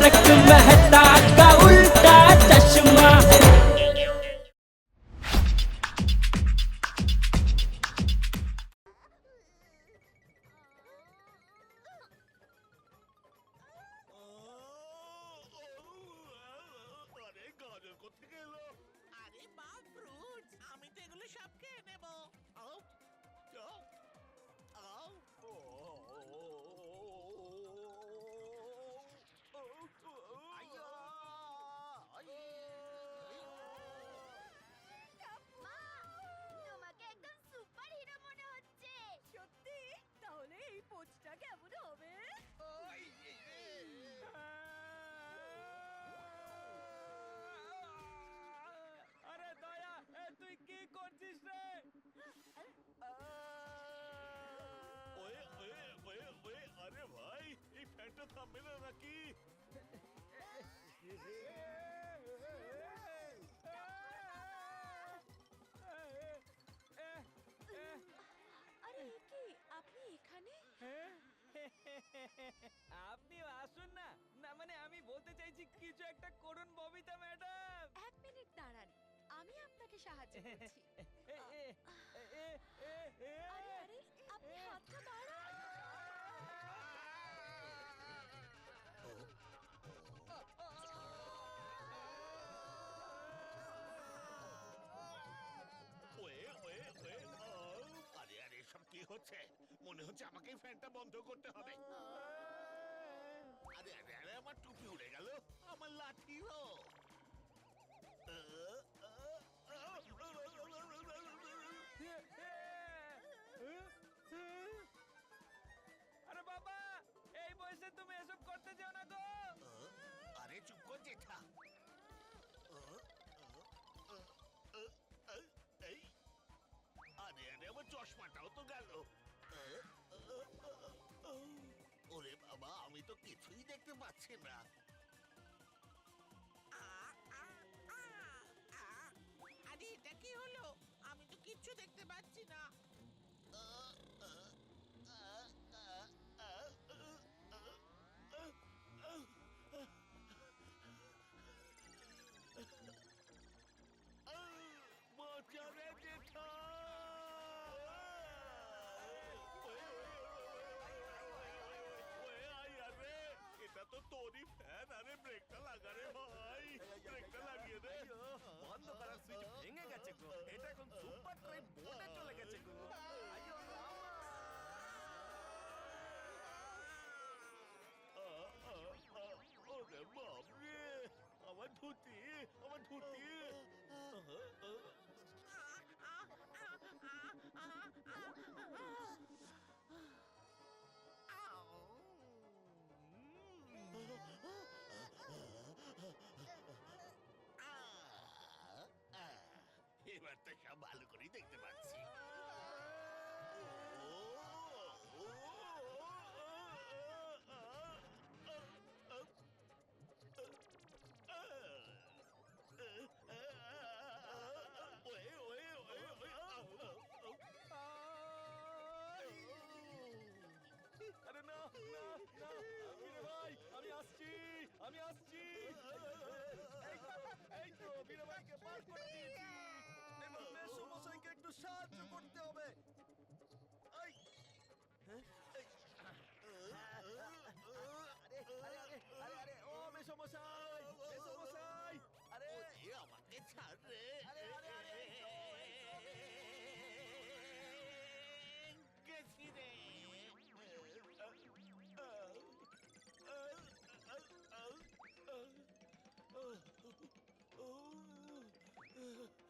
तारक मेहता का उल्टा चश्मा আরে গাজর কোথেকে এলো আরে বা ফ্রুটস আমি তো এগুলো সব খেয়ে আরে কি? আপনি এখানে? আপনিও আসুন না। না মানে আমি বলতে চাইছি কিছু একটা করুন ববিতা ম্যাডাম। এক মিনিট দাঁড়ান। আমি আপনাকে সাহায্য করছি। আরে আরে আপনি হাতটা হচ্ছে। মনে হচ্ছে আমাকেই ফ্যানটা বন্ধ করতে হবে। আরে আরে আরে আমার টুপি উড়ে গেল। আমার লাঠিও। আরে বাবা এই বয়সে তুমি এসব করতে চাও না গো। আরে চুপ কর জেঠা। আরে আরে আমার চশমাটাও তো গেল। ওরে বাবা, আমি তো কিছুই দেখতে পাচ্ছি না। আরে এটা কি হলো? আমি তো কিচ্ছু দেখতে পাচ্ছি না। এটা তো তোরই ফ্যান আরে ব্রেকটা লাগা রে ভাই ব্রেকটা লাগিয়ে দে বন্ধ করার সুইচ ভেঙে গেছে গো এটা এখন সুপার ট্রাই বোর্ডে চলে গেছে গো আইয়ো রামা আ, আ, আ, ওরে বাপরে আমার ধুতি আমার ধুতি বীরে করে দিয়েছি এবার মেসো একটু সাহায্য করতে হবে এই হ্যাঁ? Ugh.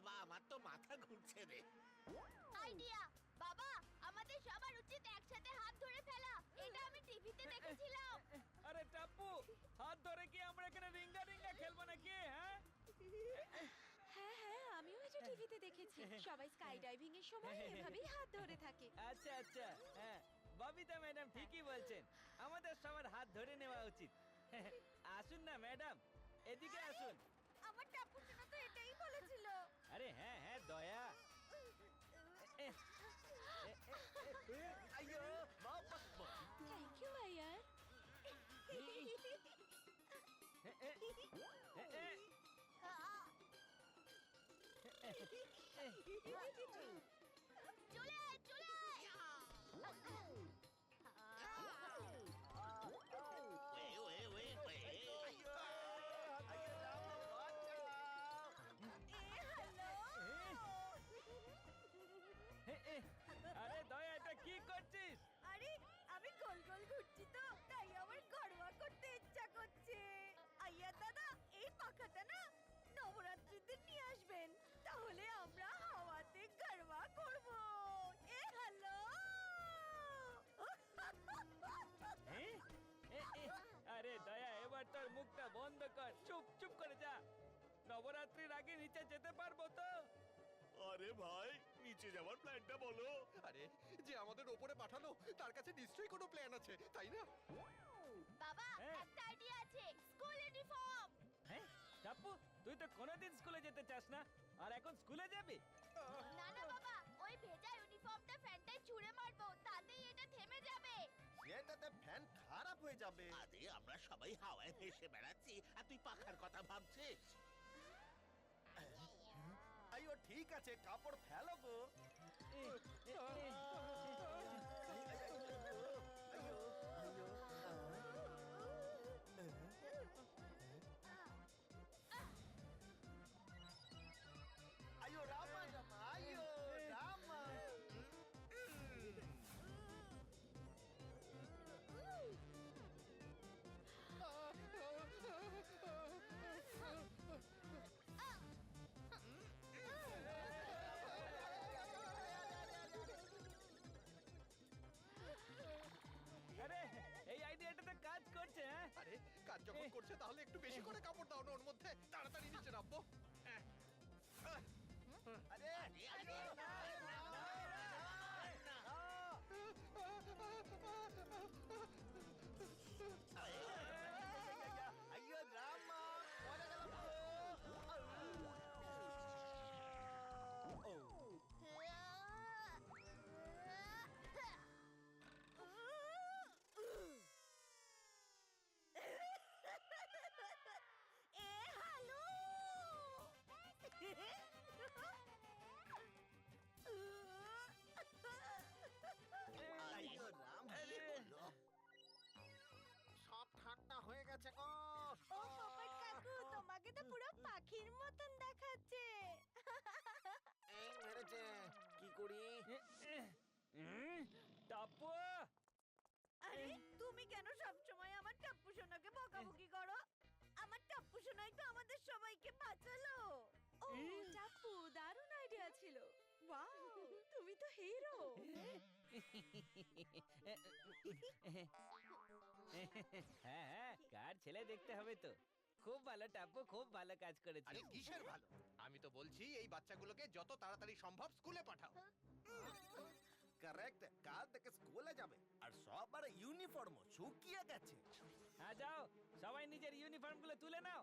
বাবা আমার তো মাথা ঘুরছে রে। আইডিয়া! বাবা আমাদের সবার উচিত একসাথে হাত ধরে ফেলা। এটা আমি টিভিতে দেখেছিলাম। আরে টাপ্পু হাত ধরে কি আমরা এখানে রিঙ্গা রিঙ্গা খেলব নাকি হ্যাঁ? হ্যাঁ হ্যাঁ আমিও এটা টিভিতে দেখেছি। সবাই স্কাই ডাইভিং এর সময় এভাবেই হাত ধরে থাকে। আচ্ছা আচ্ছা হ্যাঁ ববিতা ম্যাডাম ঠিকই বলছেন। আমাদের সবার হাত ধরে নেওয়া উচিত। আসুন না ম্যাডাম এদিকে আসুন। আমার টাপু সোনা তো এটাই বলেছিল। আরে হ্যাঁ হ্যাঁ দয়া আগে নিচে যেতে পারব তো। আরে ভাই নিচে যাওয়ার প্ল্যানটা বলো। আরে যে আমাদের ওপরে পাঠালো তার কাছে নিশ্চয়ই কোনো প্ল্যান আছে তাই না? বাবা হ্যাঁ। একটা আইডিয়া আছে স্কুল ইউনিফর্ম হ্যাঁ টাপ্পু তুই তো কোনোদিন স্কুলে যেতে চাস না আর এখন স্কুলে যাবি? না না বাবা ওই ভেজা ইউনিফর্মটা ফ্যানটায় ছুঁড়ে মারবো তাতেই এটা থেমে যাবে। সেটাতে ফ্যান খারাপ হয়ে যাবে। আরে আমরা সবাই হাওয়ায় ভেসে বেড়াচ্ছি আর তুই পাখার কথা ভাবছিস? আইয়ো ঠিক আছে কাপড় ফেলো গো। যখন করছে তাহলে একটু বেশি করে কাপড় দাও না ওর মধ্যে তাড়াতাড়ি নিচে নামবো। তোমাকে তো পুরো পাখির মতন দেখাচ্ছে এই মেরেছে কি করি টাপ্পু আরে তুমি কেন সবসময় আমার টাপ্পু সোনাকে বকাবকি করো আমার টাপ্পু সোনাই তো আমাদের সবাইকে বাঁচালো ও দারুণ আইডিয়া ছিল ওয়াও তুমি তো হিরো হ্যাঁ হ্যাঁ কার ছেলে দেখতে হবে তো খুব ভালো টাপু খুব ভালো কাজ করেছে। আরে কিসের ভালো? আমি তো বলছি এই বাচ্চাগুলোকে যত তাড়াতাড়ি সম্ভব স্কুলে পাঠাও। কারেক্ট কাল থেকে স্কুলে যাবে। আর সবার ইউনিফর্ম শুকিয়ে গেছে। হ্যাঁ যাও সবাই নিজের ইউনিফর্মগুলো তুলে নাও।